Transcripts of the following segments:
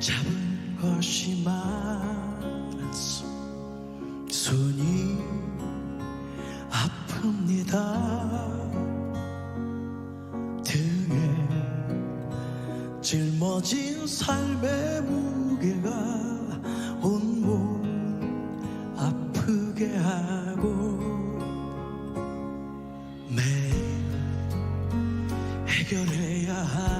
잡은 많아서 손이 아픕니다. 등에 짊어진 삶의 무게가 온몸 아프게 하고 매일 해결해야 내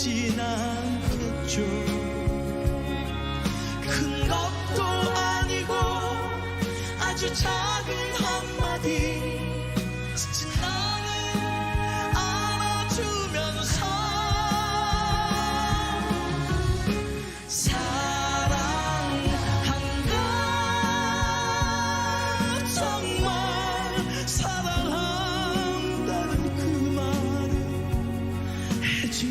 있진 않겠죠 큰 것도 아니고 아주 작은 한마디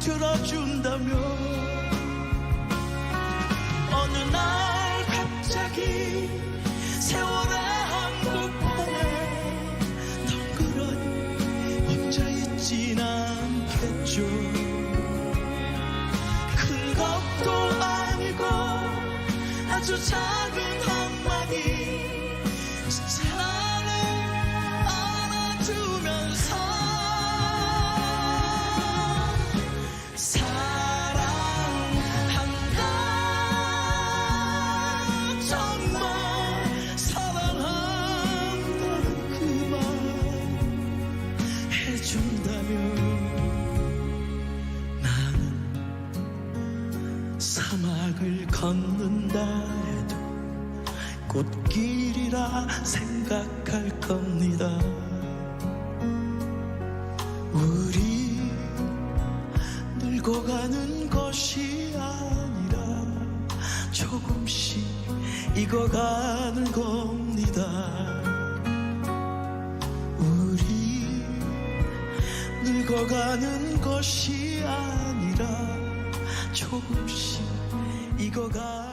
들어준다면 어느 날 갑자기 세월의 한복판에 덩그러니 혼자 있진 않겠죠. 큰 것도 아니고 아주 작은 한마디 준다면 나는 사막을 걷는다 해도 꽃길이라 생각할 겁니다. 우리 늙어가는 것이 아니라 조금씩 익어가는 겁니다. 늙어가는 것이 아니라 조금씩 익어가